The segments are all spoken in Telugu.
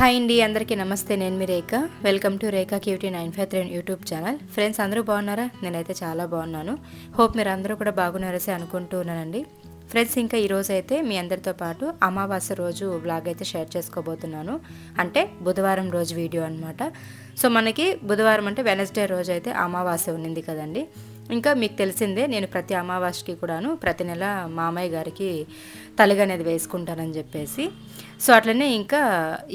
హాయ్ అండి అందరికీ నమస్తే. నేను మీ Rekha. Welcome to Rekha cutie nine five three YouTube channel friends అందరూ బాగున్నారా? నేనైతే చాలా బాగున్నాను. హోప్ మీరు అందరూ కూడా బాగున్నారసే అనుకుంటూ ఉన్నానండి. ఫ్రెండ్స్ ఇంకా ఈరోజు అయితే మీ అందరితో పాటు అమావాస్య రోజు బ్లాగ్ అయితే షేర్ చేసుకోబోతున్నాను. అంటే బుధవారం రోజు వీడియో అనమాట సో మనకి బుధవారం అంటే వెనస్డే రోజు అయితే అమావాస్య ఉన్నింది కదండి. ఇంకా మీకు తెలిసిందే నేను ప్రతి అమావాస్యకి కూడాను ప్రతి నెల మామయ్య గారికి తలగ అనేది వేసుకుంటానని చెప్పేసి. సో అట్లనే ఇంకా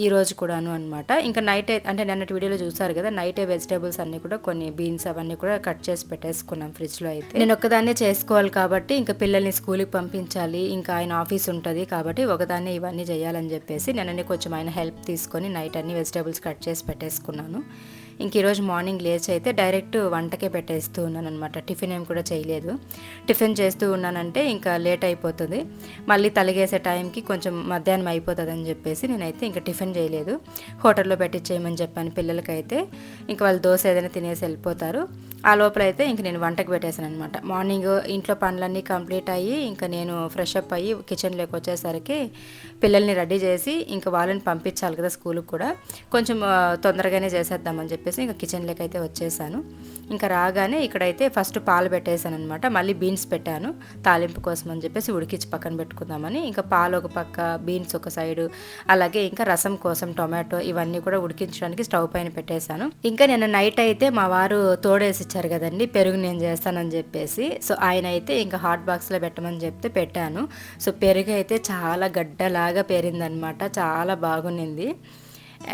ఈరోజు కూడాను అనమాట ఇంకా నైట్ అంటే నిన్నటి వీడియోలో చూసారు కదా నైటే వెజిటేబుల్స్ అన్నీ కూడా కొన్ని బీన్స్ అవన్నీ కూడా కట్ చేసి పెట్టేసుకున్నాం ఫ్రిడ్జ్లో అయితే. నేను ఒక్కదాన్నే చేసుకోవాలి కాబట్టి ఇంకా పిల్లల్ని స్కూల్కి పంపించాలి ఇంకా ఆయన ఆఫీస్ ఉంటుంది కాబట్టి ఒకదాన్నే ఇవన్నీ చేయాలని చెప్పేసి నిన్ననే కొంచెం ఆయన హెల్ప్ తీసుకొని నైట్ అన్ని వెజిటేబుల్స్ కట్ చేసి పెట్టేసుకున్నాను. ఇంక ఈరోజు మార్నింగ్ లేచి అయితే డైరెక్ట్ వంటకే పెట్టేస్తూ ఉన్నాను అనమాట టిఫిన్ ఏం కూడా చేయలేదు. టిఫిన్ చేస్తూ ఉన్నానంటే ఇంకా లేట్ అయిపోతుంది. మళ్ళీ తలిగేసే టైంకి కొంచెం మధ్యాహ్నం అయిపోతుంది అని చెప్పేసి నేనైతే ఇంకా టిఫిన్ చేయలేదు. హోటల్లో పెట్టించేయమని చెప్పాను పిల్లలకైతే. ఇంకా వాళ్ళు దోశ ఏదైనా తినేసి వెళ్ళిపోతారు. ఆ లోపల అయితే ఇంక నేను వంటకు పెట్టేశాను అనమాట మార్నింగ్ ఇంట్లో పనులన్నీ కంప్లీట్ అయ్యి ఇంకా నేను ఫ్రెష్ అప్ అయ్యి కిచెన్లోకి వచ్చేసరికి పిల్లల్ని రెడీ చేసి ఇంకా వాళ్ళని పంపించాలి కదా స్కూల్కి కూడా. కొంచెం తొందరగానే చేసేద్దామని చెప్పి చెప్పేసి ఇంకా కిచెన్లోకి అయితే వచ్చేసాను. ఇంకా రాగానే ఇక్కడైతే ఫస్ట్ పాలు పెట్టేశాను అనమాట మళ్ళీ బీన్స్ పెట్టాను. తాలింపు కోసం అని చెప్పేసి ఉడికించి పక్కన పెట్టుకుందామని. ఇంకా పాలు ఒక పక్క బీన్స్ ఒక సైడు అలాగే ఇంకా రసం కోసం టొమాటో ఇవన్నీ కూడా ఉడికించడానికి స్టవ్ పైన పెట్టేశాను. ఇంకా నేను నైట్ అయితే మా వారు తోడేసి ఇచ్చారు కదండి పెరుగు నేను చేస్తానని చెప్పేసి. సో ఆయన అయితే ఇంకా హాట్ బాక్స్లో పెట్టమని చెప్తే పెట్టాను. సో పెరుగు అయితే చాలా గడ్డలాగా పేరిందనమాట చాలా బాగుండింది.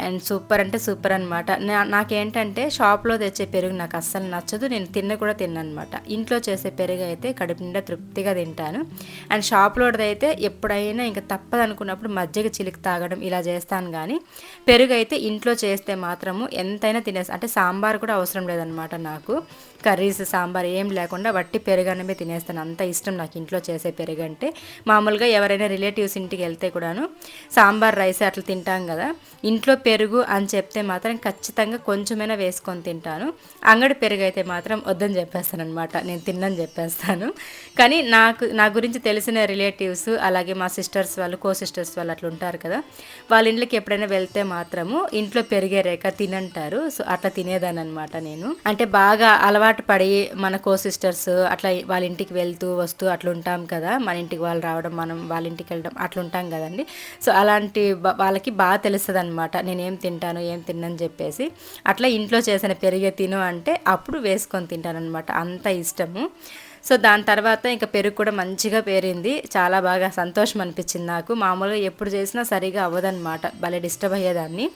అండ్ సూపర్ అంటే సూపర్ అనమాట నాకేంటంటే షాప్లో తెచ్చే పెరుగు నాకు అస్సలు నచ్చదు. నేను తిన్న కూడా తిన్నమాట ఇంట్లో చేసే పెరుగు అయితే కడుపు నిండా తృప్తిగా తింటాను. అండ్ షాప్లోది అయితే ఎప్పుడైనా ఇంకా తప్పదు అనుకున్నప్పుడు మజ్జిగ చిలికి తాగడం ఇలా చేస్తాను కానీ పెరుగు అయితే ఇంట్లో చేస్తే మాత్రము ఎంతైనా తినేసి అంటే సాంబార్ కూడా అవసరం లేదనమాట నాకు. కర్రీస్ సాంబార్ ఏం లేకుండా వట్టి పెరుగన్నమే తినేస్తాను. అంత ఇష్టం నాకు ఇంట్లో చేసే పెరుగు అంటే మామూలుగా ఎవరైనా రిలేటివ్స్ ఇంటికి వెళ్తే కూడాను సాంబార్ రైస్ అట్లా తింటాం కదా. ఇంట్లో పెరుగు అని చెప్తే మాత్రం ఖచ్చితంగా కొంచెమైనా వేసుకొని తింటాను. అంగడి పెరుగు అయితే మాత్రం వద్దని చెప్పేస్తాను అనమాట నేను తిన్నని చెప్పేస్తాను. కానీ నాకు నా గురించి తెలిసిన రిలేటివ్స్ అలాగే మా సిస్టర్స్ వాళ్ళు కో సిస్టర్స్ వాళ్ళు అట్లా ఉంటారు కదా. వాళ్ళ ఇంట్లోకి ఎప్పుడైనా వెళ్తే మాత్రము ఇంట్లో పెరిగే రేఖ తినంటారు. సో అట్లా తినేదాన్ని అనమాట నేను. అంటే బాగా అలవాటు పడి మన కో సిస్టర్స్ అట్లా వాళ్ళ ఇంటికి వెళ్తూ వస్తూ అట్లా ఉంటాం కదా. మన ఇంటికి వాళ్ళు రావడం మనం వాళ్ళ ఇంటికి వెళ్ళడం అట్లా ఉంటాం కదండి. సో అలాంటి వాళ్ళకి బాగా తెలుస్తుంది అనమాట నేను ఏం తింటాను ఏం తిన్నని చెప్పేసి. అట్లా ఇంట్లో చేసిన పెరిగే తిను అంటే అప్పుడు వేసుకొని తింటాను అనమాట అంత ఇష్టము. సో దాని తర్వాత ఇంకా పెరుగు కూడా మంచిగా పేరింది. చాలా బాగా సంతోషం అనిపించింది నాకు. మామూలుగా ఎప్పుడు చేసినా సరిగా అవ్వదన్నమాట. భలే డిస్టర్బ్ అయ్యేదాన్ని.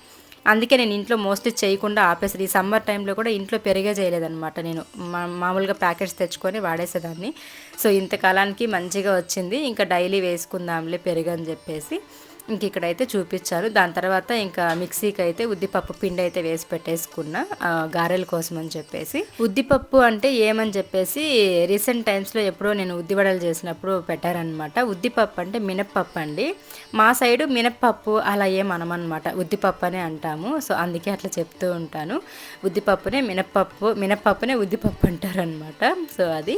అందుకే నేను ఇంట్లో మోస్ట్లీ చేయకుండా ఆపేసాను ఈ సమ్మర్ టైంలో కూడా ఇంట్లో పెరిగే చేయలేదన్నమాట నేను. మా- మామూలుగా ప్యాకెట్స్ తెచ్చుకొని వాడేసేదాన్ని. సో ఇంతకాలానికి మంచిగా వచ్చింది. ఇంకా డైలీ వేసుకుందాంలే పెరుగు అని చెప్పేసి. ఇంక ఇక్కడైతే చూపించారు. దాని తర్వాత ఇంకా మిక్సీకి అయితే ఉద్దిపప్పు పిండి అయితే వేసి పెట్టేసుకున్నా గారెల కోసం అని చెప్పేసి. ఉద్దిపప్పు అంటే ఏమని చెప్పేసి రీసెంట్ టైమ్స్లో ఎప్పుడో నేను ఉద్దివడలు చేసినప్పుడు పెట్టారనమాట ఉద్దిపప్పు అంటే మినప్పప్పు అండి. మా సైడు మినప్పప్పు అలా ఏమనమనమాట ఉద్దిపప్పు అనే అంటాము. సో అందుకే అట్లా చెప్తూ ఉంటాను. ఉద్దిపప్పునే మినప్పప్పు మినప్పప్పునే ఉద్దిపప్పు అంటారనమాట సో అది.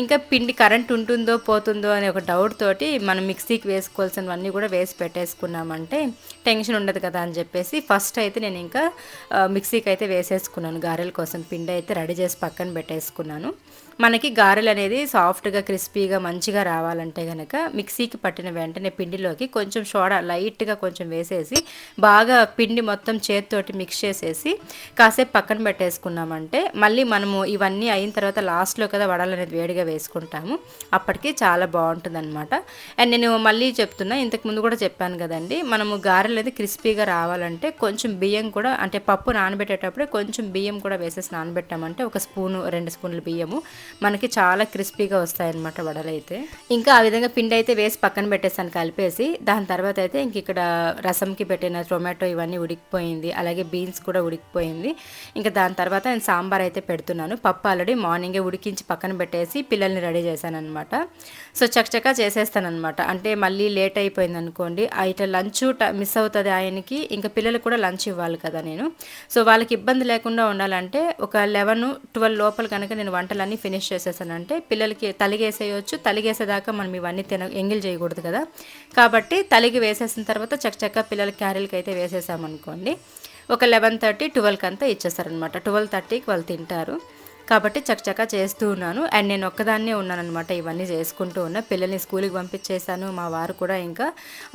ఇంకా పిండి కరెంట్ ఉంటుందో పోతుందో అనే ఒక డౌట్ తోటి మనం మిక్సీకి వేసుకోవాల్సినవన్నీ కూడా వేసి పెట్టేసుకున్నామంటే టెన్షన్ ఉండదు కదా అని చెప్పేసి ఫస్ట్ అయితే నేను ఇంకా మిక్సీకి అయితే వేసేసుకున్నాను. గారెల కోసం పిండి అయితే రెడీ చేసి పక్కన పెట్టేసుకున్నాను. మనకి గారెలు అనేది సాఫ్ట్గా క్రిస్పీగా మంచిగా రావాలంటే కనుక మిక్సీకి పట్టిన వెంటనే పిండిలోకి కొంచెం సోడా లైట్గా కొంచెం వేసేసి బాగా పిండి మొత్తం చేతితోటి మిక్స్ చేసేసి కాసేపు పక్కన పెట్టేసుకున్నామంటే మళ్ళీ మనము ఇవన్నీ అయిన తర్వాత లాస్ట్లో కదా వడలు అనేది వేడిగా వేసుకుంటాము. అప్పటికి చాలా బాగుంటుంది అనమాట అండ్ నేను మళ్ళీ చెప్తున్నా ఇంతకు ముందు కూడా చెప్పాను కదండి మనము గారెలు అనేది క్రిస్పీగా రావాలంటే కొంచెం బియ్యం కూడా అంటే పప్పు నానబెట్టేటప్పుడే కొంచెం బియ్యం కూడా వేసేసి నానబెట్టామంటే ఒక స్పూను రెండు స్పూన్లు బియ్యము. మనకి చాలా క్రిస్పీగా వస్తాయన్నమాట వడలు అయితే ఇంకా ఆ విధంగా పిండి అయితే వేసి పక్కన పెట్టేసాను కలిపేసి. దాని తర్వాత అయితే ఇంక ఇక్కడ రసంకి పెట్టిన టొమాటో ఇవన్నీ ఉడికిపోయింది. అలాగే బీన్స్ కూడా ఉడికిపోయింది. ఇంకా దాని తర్వాత నేను సాంబార్ అయితే పెడుతున్నాను. పప్పు ఆల్రెడీ మార్నింగే ఉడికించి పక్కన పెట్టేసి పిల్లల్ని రెడీ చేశాను అనమాట సో చకచకా చేసేస్తానమాట అంటే మళ్ళీ లేట్ అయిపోయింది అనుకోండి. ఇట్లా లంచ్ మిస్ అవుతుంది ఆయనకి. ఇంకా పిల్లలు కూడా లంచ్ ఇవ్వాలి కదా నేను. సో వాళ్ళకి ఇబ్బంది లేకుండా ఉండాలంటే ఒక లెవెన్ ట్వెల్వ్ లోపల కనుక నేను వంటలన్నీ ఫినిష్ చేసేసానంటే పిల్లలకి తలిగేసేయచ్చు. తలిగేసేదాకా మనం ఇవన్నీ తిన ఎంగిల్ చేయకూడదు కదా. కాబట్టి తలిగి వేసేసిన తర్వాత చక్కచక్క పిల్లల క్యారీలకి అయితే వేసేసామనుకోండి. ఒక లెవెన్ థర్టీ ట్వెల్వ్కి అంతా ఇచ్చేస్తారనమాట ట్వెల్వ్ థర్టీకి వాళ్ళు తింటారు. కాబట్టి చకచకా చేస్తూ ఉన్నాను. అండ్ నేను ఒక్కదాన్నే ఉన్నానమాట ఇవన్నీ చేసుకుంటూ ఉన్నా. పిల్లల్ని స్కూల్కి పంపించేశాను. మా వారు కూడా ఇంకా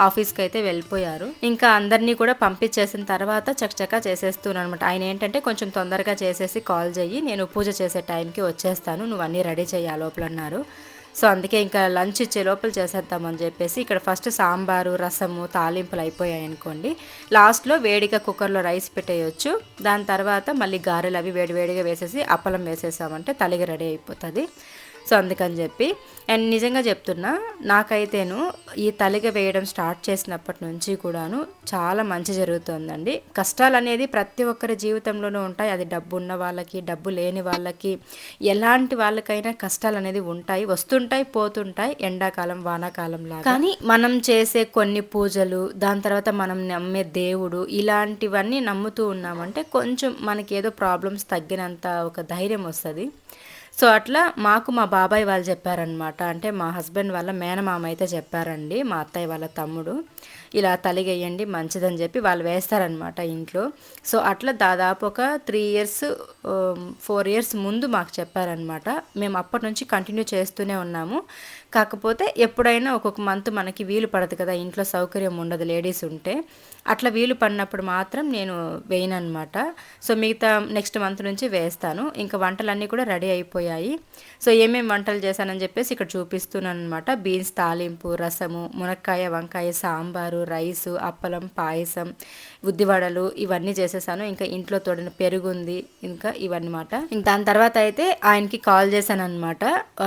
ఆఫీస్కి అయితే వెళ్ళిపోయారు. ఇంకా అందరినీ కూడా పంపించేసిన తర్వాత చకచకా చేసేస్తున్నాను అనమాట ఆయన ఏంటంటే కొంచెం తొందరగా చేసేసి కాల్ చేయి నేను పూజ చేసే టైంకి వచ్చేస్తాను. నువ్వు అన్నీ రెడీ చేయాలి లోపల అన్నారు. సో అందుకే ఇంకా లంచ్ ఇచ్చే లోపల చేసేద్దామని చెప్పేసి ఇక్కడ ఫస్ట్ సాంబారు రసము తాలింపులు అయిపోయాయి అనుకోండి. లాస్ట్లో వేడిగా కుక్కర్లో రైస్ పెట్టేయచ్చు. దాని తర్వాత మళ్ళీ గారెలు అవి వేడి వేడిగా వేసేసి అప్పలం వేసేసామంటే తలిగి రెడీ అయిపోతుంది. సో అందుకని చెప్పి అండ్ నిజంగా చెప్తున్నా నాకైతేను ఈ తలిగ వేయడం స్టార్ట్ చేసినప్పటి నుంచి కూడాను చాలా మంచి జరుగుతుందండి. కష్టాలు అనేది ప్రతి ఒక్కరి జీవితంలోనూ ఉంటాయి. అది డబ్బు ఉన్న వాళ్ళకి డబ్బు లేని వాళ్ళకి ఎలాంటి వాళ్ళకైనా కష్టాలు అనేది ఉంటాయి. వస్తుంటాయి పోతుంటాయి ఎండాకాలం వానాకాలం లాగా. కానీ మనం చేసే కొన్ని పూజలు దాని తర్వాత మనం నమ్మే దేవుడు ఇలాంటివన్నీ నమ్ముతూ ఉన్నామంటే కొంచెం మనకి ఏదో ప్రాబ్లమ్స్ తగ్గినంత ఒక ధైర్యం వస్తుంది. సో అట్లా మాకు మా బాబాయ్ వాళ్ళు చెప్పారనమాట అంటే మా హస్బెండ్ వాళ్ళ మేనమామ అయితే చెప్పారండి మా అత్తయ్య వాళ్ళ తమ్ముడు. ఇలా తలిగేయండి మంచిదని చెప్పి వాళ్ళు వేస్తారనమాట ఇంట్లో. సో అట్లా దాదాపు ఒక త్రీ ఇయర్స్ ఫోర్ ఇయర్స్ ముందు మాకు చెప్పారనమాట మేము అప్పటి నుంచి కంటిన్యూ చేస్తూనే ఉన్నాము. కాకపోతే ఎప్పుడైనా ఒక్కొక్క మంత్ మనకి వీలు పడదు కదా ఇంట్లో సౌకర్యం ఉండదు లేడీస్ ఉంటే. అట్లా వీలు పడినప్పుడు మాత్రం నేను వేయనమాట సో మిగతా నెక్స్ట్ మంత్ నుంచి వేస్తాను. ఇంకా వంటలన్నీ కూడా రెడీ అయిపోయాయి. సో ఏమేమి వంటలు చేశానని చెప్పేసి ఇక్కడ చూపిస్తున్నాను అనమాట బీన్స్ తాలింపు రసము మునక్కాయ వంకాయ సాంబారు రైసు అప్పలం పాయసం ఉద్దివడలు ఇవన్నీ చేసేసాను. ఇంకా ఇంట్లో తోడిన పెరుగు ఉంది. ఇంకా ఇవన్నమాట ఇంకా దాని తర్వాత అయితే ఆయనకి కాల్ చేశాను అనమాట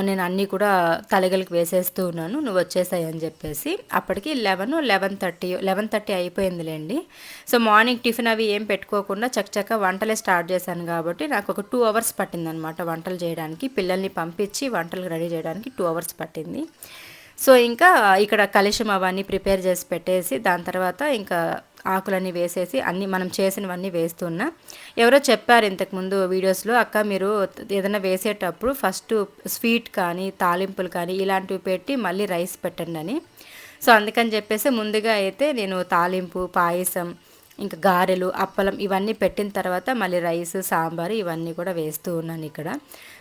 నేను అన్నీ కూడా తలగలికి వేసేస్తూ ఉన్నాను. నువ్వు వచ్చేసాయి అని చెప్పేసి. అప్పటికి eleven eleven thirty eleven thirty అయిపోయిందిలేండి. So morning tiffin అవి ఏం పెట్టుకోకుండా చక్కచక్క వంటలే స్టార్ట్ చేశాను కాబట్టి నాకు ఒక టూ అవర్స్ పట్టిందనమాట వంటలు చేయడానికి. పిల్లల్ని పంపించి వంటలు రెడీ చేయడానికి టూ అవర్స్ పట్టింది. సో ఇంకా ఇక్కడ కలిషం అవన్నీ ప్రిపేర్ చేసి పెట్టేసి దాని తర్వాత ఇంకా ఆకులన్నీ వేసేసి అన్ని మనం చేసినవన్నీ వేస్తున్నా. ఎవరో చెప్పారు ఇంతకుముందు వీడియోస్లో అక్క మీరు ఏదైనా వేసేటప్పుడు ఫస్ట్ స్వీట్ కానీ తాలింపులు కానీ ఇలాంటివి పెట్టి మళ్ళీ రైస్ పెట్టండి అని. సో అందుకని చెప్పేసి ముందుగా అయితే నేను తాలింపు పాయసం ఇంకా గారెలు అప్పలం ఇవన్నీ పెట్టిన తర్వాత మళ్ళీ రైస్ సాంబార్ ఇవన్నీ కూడా వేస్తూ ఉన్నాను ఇక్కడ.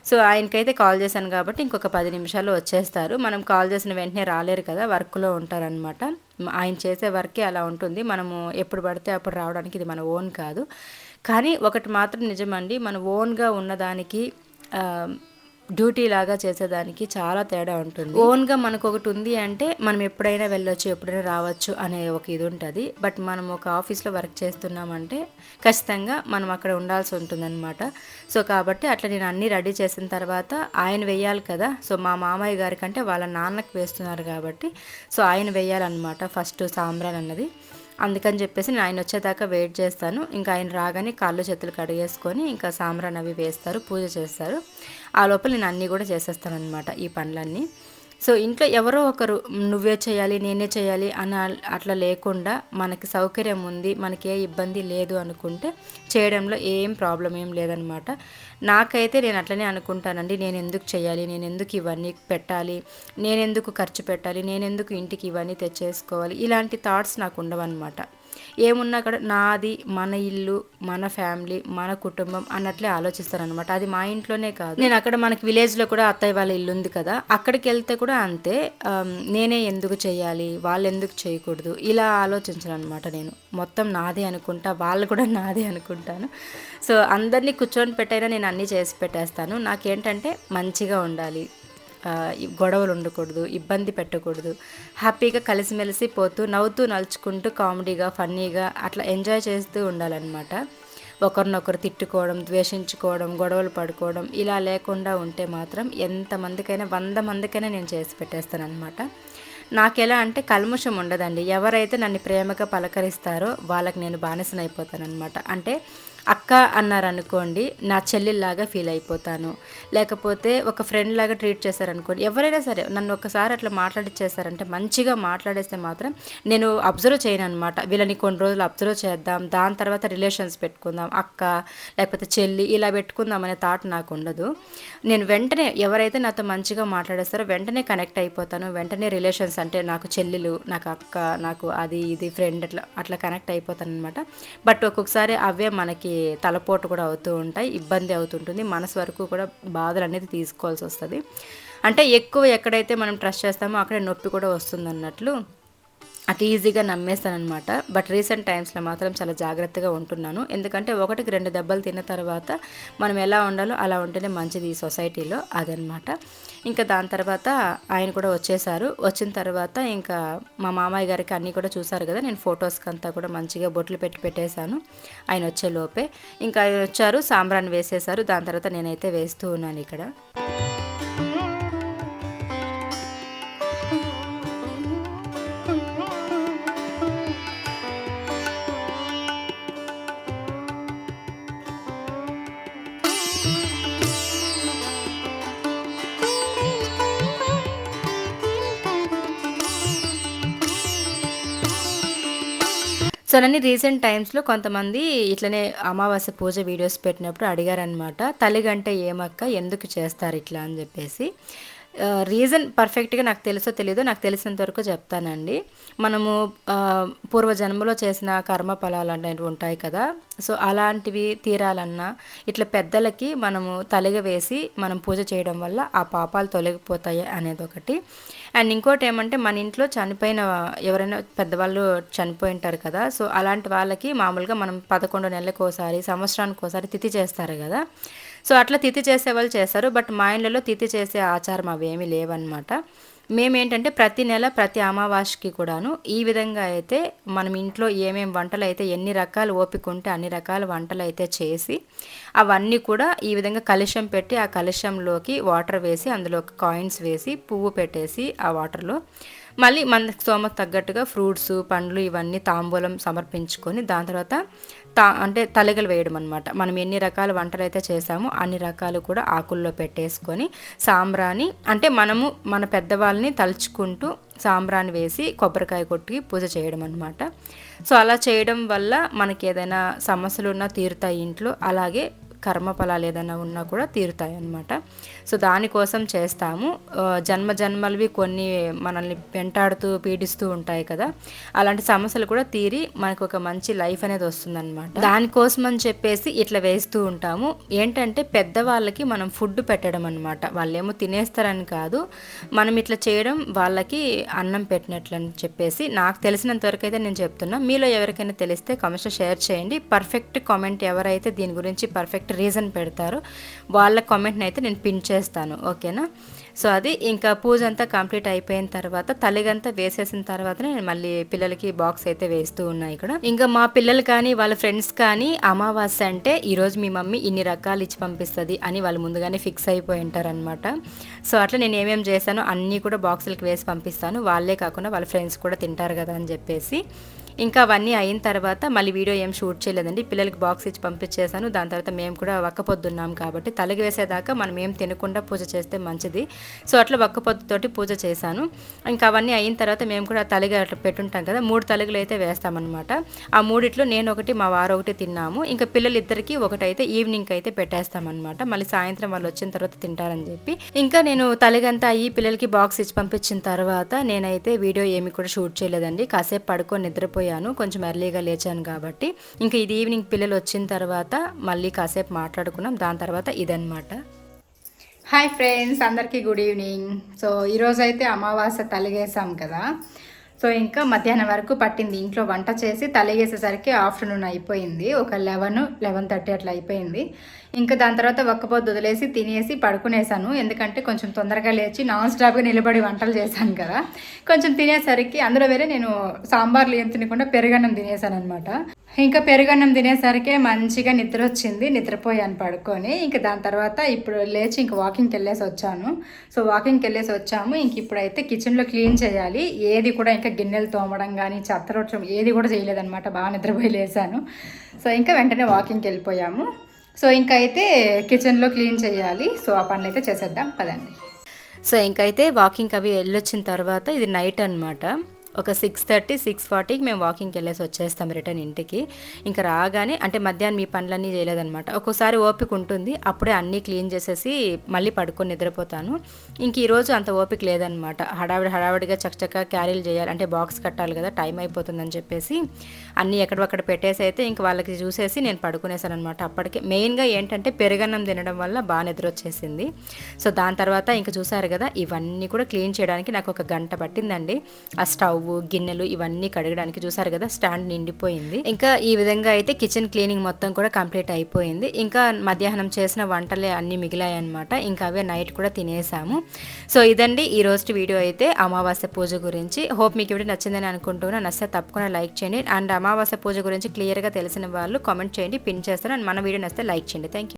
సో ఆయనకైతే కాల్ చేశాను కాబట్టి ఇంకొక పది నిమిషాలు వచ్చేస్తారు. మనం కాల్ చేసిన వెంటనే రాలేరు కదా వర్క్లో ఉంటారనమాట ఆయన చేసే వర్కే అలా ఉంటుంది. మనము ఎప్పుడు పడితే అప్పుడు రావడానికి ఇది మన ఓన్ కాదు. కానీ ఒకటి మాత్రం నిజమండి మన ఓన్గా ఉన్నదానికి డ్యూటీ లాగా చేసేదానికి చాలా తేడా ఉంటుంది. ఓన్గా మనకు ఒకటి ఉంది అంటే మనం ఎప్పుడైనా వెళ్ళొచ్చు ఎప్పుడైనా రావచ్చు అనే ఒక ఇది ఉంటుంది. బట్ మనం ఒక ఆఫీస్లో వర్క్ చేస్తున్నామంటే ఖచ్చితంగా మనం అక్కడ ఉండాల్సి ఉంటుందన్నమాట. సో కాబట్టి అట్లా నేను అన్నీ రెడీ చేసిన తర్వాత ఆయన వెయ్యాలి కదా. సో మా మామయ్య గారి కంటే వాళ్ళ నాన్నకు వేస్తున్నారు కాబట్టి సో ఆయన వెయ్యాలన్నమాట ఫస్ట్ సాంబ్రాన్ అన్నది. అందుకని చెప్పేసి నేను ఆయన వచ్చేదాకా వెయిట్ చేస్తాను. ఇంకా ఆయన రాగానే కాళ్ళు చేతులు కడిగేసుకొని ఇంకా సాంబ్రాన్ అవి వేస్తారు పూజ చేస్తారు. ఆ లోపల నేను అన్నీ కూడా చేసేస్తాను అనమాట ఈ పనులన్నీ. సో ఇంట్లో ఎవరో ఒకరు నువ్వే చేయాలి నేనే చేయాలి అని అట్లా లేకుండా మనకి సౌకర్యం ఉంది మనకి ఏ ఇబ్బంది లేదు అనుకుంటే చేయడంలో ఏం ప్రాబ్లం ఏం లేదనమాట. నాకైతే నేను అట్లనే అనుకుంటానండి నేను ఎందుకు చేయాలి నేను ఎందుకు ఇవన్నీ పెట్టాలి నేను ఎందుకు ఖర్చు పెట్టాలి నేను ఎందుకు ఇంటికి ఇవన్నీ తెచ్చేసుకోవాలి ఇలాంటి థాట్స్ నాకు ఉండవన్నమాట. ఏమున్నా కూడా నాది మన ఇల్లు మన ఫ్యామిలీ మన కుటుంబం అన్నట్లే ఆలోచిస్తారనమాట అది మా ఇంట్లోనే కాదు. నేను అక్కడ మనకి విలేజ్లో కూడా అత్తయ్య వాళ్ళ ఇల్లు ఉంది కదా అక్కడికి వెళ్తే కూడా అంతే. నేనే ఎందుకు చేయాలి వాళ్ళు ఎందుకు చేయకూడదు ఇలా ఆలోచించాలన్నమాట నేను. మొత్తం నాదే అనుకుంటా వాళ్ళు కూడా నాదే అనుకుంటాను. సో అందరినీ కూర్చొని పెట్టైనా నేను అన్నీ చేసి పెట్టేస్తాను. నాకేంటంటే మంచిగా ఉండాలి. గొడవలు ఉండకూడదు ఇబ్బంది పెట్టకూడదు. హ్యాపీగా కలిసిమెలిసి పోతూ నవ్వుతూ నలుచుకుంటూ కామెడీగా ఫన్నీగా అట్లా ఎంజాయ్ చేస్తూ ఉండాలన్నమాట. ఒకరినొకరు తిట్టుకోవడం ద్వేషించుకోవడం గొడవలు పడుకోవడం ఇలా లేకుండా ఉంటే మాత్రం ఎంతమందికైనా వంద మందికైనా నేను చేసి పెట్టేస్తాను అనమాట ఎలా అంటే కల్ముషం ఉండదండి. ఎవరైతే నన్ను ప్రేమగా పలకరిస్తారో వాళ్ళకి నేను బానిసనైపోతానమాట అంటే అక్క అన్నారనుకోండి నా చెల్లెల్లాగా ఫీల్ అయిపోతాను. లేకపోతే ఒక ఫ్రెండ్ లాగా ట్రీట్ చేశారనుకోండి ఎవరైనా సరే నన్ను ఒకసారి అట్లా మాట్లాడిచ్చేసారంటే మంచిగా మాట్లాడేస్తే మాత్రం నేను అబ్జర్వ్ చేయను అనమాట వీళ్ళని కొన్ని రోజులు అబ్జర్వ్ చేద్దాం దాని తర్వాత రిలేషన్స్ పెట్టుకుందాం అక్క లేకపోతే చెల్లి ఇలా పెట్టుకుందాం అనే థాట్ నాకు ఉండదు. నేను వెంటనే ఎవరైతే నాతో మంచిగా మాట్లాడేస్తారో వెంటనే కనెక్ట్ అయిపోతాను. వెంటనే రిలేషన్స్ అంటే నాకు చెల్లెలు నాకు అక్క నాకు అది ఇది ఫ్రెండ్ అట్లా అట్లా కనెక్ట్ అయిపోతాను అనమాట బట్ ఒక్కొక్కసారి అవే మనకి తలపోటు కూడా అవుతూ ఉంటాయి ఇబ్బంది అవుతుంటుంది మనసు వరకు కూడా బాధలు అనేది తీసుకోవాల్సి వస్తుంది. అంటే ఎక్కువ ఎక్కడైతే మనం ట్రస్ట్ చేస్తామో అక్కడే నొప్పి కూడా వస్తుంది అన్నట్లు అటు ఈజీగా నమ్మేస్తానమాట బట్ రీసెంట్ టైమ్స్లో మాత్రం చాలా జాగ్రత్తగా ఉంటున్నాను. ఎందుకంటే ఒకటికి రెండు దెబ్బలు తిన్న తర్వాత మనం ఎలా ఉండాలో అలా ఉంటేనే మంచిది ఈ సొసైటీలో అదనమాట ఇంకా దాని తర్వాత ఆయన కూడా వచ్చేసారు. వచ్చిన తర్వాత ఇంకా మా మామయ్య గారికి అన్నీ కూడా చూసారు కదా నేను ఫొటోస్కి అంతా కూడా మంచిగా బొట్లు పెట్టి పెట్టేశాను. ఆయన వచ్చే లోపే. ఇంకా ఆయన వచ్చారు సాంబ్రాన్ని వేసేసారు. దాని తర్వాత నేనైతే వేస్తూ ఉన్నాను ఇక్కడ. సోనని రీసెంట్ టైమ్స్లో కొంతమంది ఇట్లనే అమావాస్య పూజ వీడియోస్ పెట్టినప్పుడు అడిగారనమాట తల్లిగంటే ఏమక్క? ఎందుకు చేస్తారు ఇట్లా? అని చెప్పేసి. రీజన్ పర్ఫెక్ట్గా నాకు తెలుసో తెలీదో నాకు తెలిసినంత వరకు చెప్తానండి. మనము పూర్వజన్మలో చేసిన కర్మ ఫలాలు అనేవి ఉంటాయి కదా. సో అలాంటివి తీరాలన్నా ఇట్లా పెద్దలకి మనము తలిగ వేసి మనం పూజ చేయడం వల్ల ఆ పాపాలు తొలగిపోతాయి అనేది ఒకటి. అండ్ ఇంకోటి ఏమంటే మన ఇంట్లో చనిపోయిన ఎవరైనా పెద్దవాళ్ళు చనిపోయి ఉంటారు కదా. సో అలాంటి వాళ్ళకి మామూలుగా మనం పదకొండు నెలలకు ఒకసారి సంవత్సరానికి ఒకసారి తిథి చేస్తారు కదా. సో అట్లా తిథి చేసే వాళ్ళు చేస్తారు బట్ మా ఇళ్ళలో తిథి చేసే ఆచారం అవేమీ లేవన్నమాట. మేమేంటంటే ప్రతి నెల ప్రతి అమావాస్యకి కూడాను ఈ విధంగా అయితే మనం ఇంట్లో ఏమేమి వంటలు అయితే ఎన్ని రకాలు ఓపిక ఉంటే అన్ని రకాల వంటలు అయితే చేసి అవన్నీ కూడా ఈ విధంగా కలుషం పెట్టి ఆ కలుషంలోకి వాటర్ వేసి అందులో కాయిన్స్ వేసి పువ్వు పెట్టేసి ఆ వాటర్లో మళ్ళీ మన స్తోమకు తగ్గట్టుగా ఫ్రూట్స్ పండ్లు ఇవన్నీ తాంబూలం సమర్పించుకొని దాని తర్వాత తా అంటే తలగలు వేయడం అనమాట మనం ఎన్ని రకాల వంటలు అయితే చేసామో అన్ని రకాలు కూడా ఆకుల్లో పెట్టేసుకొని సాంబ్రాణి అంటే మనము మన పెద్దవాళ్ళని తలుచుకుంటూ సాంబ్రాన్ని వేసి కొబ్బరికాయ కొట్టి పూజ చేయడం అనమాట సో అలా చేయడం వల్ల మనకి ఏదైనా సమస్యలు ఉన్నా తీరుతాయి ఇంట్లో. అలాగే కర్మఫలాలు ఏదైనా ఉన్నా కూడా తీరుతాయి అన్నమాట సో దానికోసం చేస్తాము. జన్మ జన్మలవి కొన్ని మనల్ని వెంటాడుతూ పీడిస్తూ ఉంటాయి కదా. అలాంటి సమస్యలు కూడా తీరి మనకు ఒక మంచి లైఫ్ అనేది వస్తుందన్నమాట. దానికోసం అని చెప్పేసి ఇట్లా వేస్తూ ఉంటాము. ఏంటంటే పెద్దవాళ్ళకి మనం ఫుడ్ పెట్టడం అనమాట వాళ్ళేమో తినేస్తారని కాదు. మనం ఇట్లా చేయడం వాళ్ళకి అన్నం పెట్టినట్లు అని చెప్పేసి నాకు తెలిసినంత వరకు అయితే నేను చెప్తున్నా. మీలో ఎవరికైనా తెలిస్తే కమెంట్స్ షేర్ చేయండి. పర్ఫెక్ట్ కామెంట్ ఎవరైతే దీని గురించి పర్ఫెక్ట్ రీజన్ పెడతారు. వాళ్ళ కామెంట్ని అయితే నేను పిన్ చేస్తాను. ఓకేనా? సో అది ఇంకా పూజ అంతా కంప్లీట్ అయిపోయిన తర్వాత తల్లిగంతా వేసేసిన తర్వాత నేను మళ్ళీ పిల్లలకి బాక్స్ అయితే వేస్తూ ఉన్నాయి ఇక్కడ. ఇంకా మా పిల్లలు కానీ వాళ్ళ ఫ్రెండ్స్ కానీ అమావాస్య అంటే ఈరోజు మీ మమ్మీ ఇన్ని రకాలు ఇచ్చి పంపిస్తుంది అని వాళ్ళు ముందుగానే ఫిక్స్ అయిపోయి ఉంటారనమాట సో అట్లా నేను ఏమేమి చేశానో అన్నీ కూడా బాక్సులకి వేసి పంపిస్తాను. వాళ్ళే కాకుండా వాళ్ళ ఫ్రెండ్స్ కూడా తింటారు కదా అని చెప్పేసి. ఇంకా అవన్నీ అయిన తర్వాత మళ్ళీ వీడియో ఏం షూట్ చేయలేదండి. పిల్లలకి బాక్స్ ఇచ్చి పంపించేశాను. దాని తర్వాత మేము కూడా వక్కపొద్దున్నాం కాబట్టి తలకి వేసేదాకా మనం ఏం తినకుండా పూజ చేస్తే మంచిది. సో అట్లా వక్కపొద్దుతోటి పూజ చేశాను. ఇంకా అవన్నీ అయిన తర్వాత మేము కూడా తలగి అట్లా పెట్టుంటాం కదా మూడు తలుగులు అయితే వేస్తామన్నమాట. ఆ మూడిట్లో నేను ఒకటి మా వారు ఒకటి తిన్నాము. ఇంకా పిల్లలు ఇద్దరికి ఒకటైతే ఈవినింగ్ అయితే పెట్టేస్తామన్నమాట. మళ్ళీ సాయంత్రం వాళ్ళు వచ్చిన తర్వాత తింటారని చెప్పి. ఇంకా నేను తలగంతా అయ్యి పిల్లలకి బాక్స్ ఇచ్చి పంపించిన తర్వాత నేనైతే వీడియో ఏమి కూడా షూట్ చేయలేదండి. కాసేపు పడుకొని నిద్రపోయి నిద్రపోయాను కొంచెం ఎర్లీగా లేచాను కాబట్టి. ఇంకా ఇది ఈవినింగ్ పిల్లలు వచ్చిన తర్వాత మళ్ళీ కాసేపు మాట్లాడుకున్నాం. దాని తర్వాత ఇదనమాట హాయ్ ఫ్రెండ్స్ అందరికీ గుడ్ ఈవినింగ్ సో ఈరోజు అయితే అమావాస్య తలిగేసాం కదా. సో ఇంకా మధ్యాహ్నం వరకు పట్టింది. ఇంట్లో వంట చేసి తలిగేసేసరికి ఆఫ్టర్నూన్ అయిపోయింది. ఒక లెవెన్ లెవెన్ థర్టీ అట్లా అయిపోయింది. ఇంకా దాని తర్వాత ఒక్కపొద్దు వదిలేసి తినేసి పడుకునేసాను ఎందుకంటే కొంచెం తొందరగా లేచి నాన్ స్టాప్గా నిలబడి వంటలు చేశాను కదా. కొంచెం తినేసరికి అందులో వేరే నేను సాంబార్లు ఏం తినకుండా పెరుగన్నం తినేసాను అనమాట ఇంకా పెరుగన్నం తినేసరికి మంచిగా నిద్ర వచ్చింది నిద్రపోయాను పడుకొని. ఇంకా దాని తర్వాత ఇప్పుడు లేచి ఇంక వాకింగ్కి వెళ్ళేసి వచ్చాను. సో వాకింగ్కి వెళ్ళేసి వచ్చాము. ఇంక ఇప్పుడైతే కిచెన్లో క్లీన్ చేయాలి. ఏది కూడా ఇంకా గిన్నెలు తోమడం కానీ చెత్తరొట్టడం ఏది కూడా చేయలేదన్నమాట. బాగా నిద్రపోయి లేసాను. సో ఇంకా వెంటనే వాకింగ్కి వెళ్ళిపోయాము. సో ఇంకా అయితే కిచెన్లో క్లీన్ చేయాలి. సో ఆ పనులు అయితే చేసేద్దాం. పదండి. సో ఇంకైతే వాకింగ్ అవి వెళ్ళొచ్చిన తర్వాత ఇది నైట్ అన్నమాట. ఒక సిక్స్ థర్టీ సిక్స్ ఫార్టీకి మేము వాకింగ్కి వెళ్ళేసి వచ్చేస్తాం రిటర్న్ ఇంటికి. ఇంకా రాగానే అంటే మధ్యాహ్నం మీ పనులన్నీ చేయలేదన్నమాట. ఒక్కోసారి ఓపిక ఉంటుంది. అప్పుడే అన్నీ క్లీన్ చేసేసి మళ్ళీ పడుకొని నిద్రపోతాను. ఇంక ఈరోజు అంత ఓపిక లేదనమాట హడావిడి హడావిడిగా చక్కచక్క క్యారీలు చేయాలి. అంటే బాక్స్ కట్టాలి కదా టైం అయిపోతుందని చెప్పేసి అన్నీ ఎక్కడొక్కడ పెట్టేసి అయితే ఇంక వాళ్ళకి చూసేసి నేను పడుకునేసాను అనమాట అప్పటికే మెయిన్గా ఏంటంటే పెరుగన్నం తినడం వల్ల బాగా నిద్ర వచ్చేసింది సో దాని తర్వాత ఇంకా చూసారు కదా ఇవన్నీ కూడా క్లీన్ చేయడానికి నాకు ఒక గంట పట్టిందండి. ఆ స్టవ్ గిన్నెలు ఇవన్నీ కడగడానికి చూసారు కదా స్టాండ్ నిండిపోయింది. ఇంకా ఈ విధంగా అయితే కిచెన్ క్లీనింగ్ మొత్తం కూడా కంప్లీట్ అయిపోయింది. ఇంకా మధ్యాహ్నం చేసిన వంటలే అన్నీ మిగిలాయి అనమాట ఇంకా అవే నైట్ కూడా తినేసాము. సో ఇదండి ఈ రోజు వీడియో అయితే అమావాస్య పూజ గురించి. హోప్ మీకు ఇవి నచ్చిందని అనుకుంటున్నా. నచ్చితే తప్పకుండా లైక్ చేయండి. అండ్ అమావాస్య పూజ గురించి క్లియర్గా తెలిసిన వాళ్ళు కామెంట్ చేయండి పిన్ చేస్తారు. అండ్ మన వీడియో నచ్చితే లైక్ చేయండి. Thank you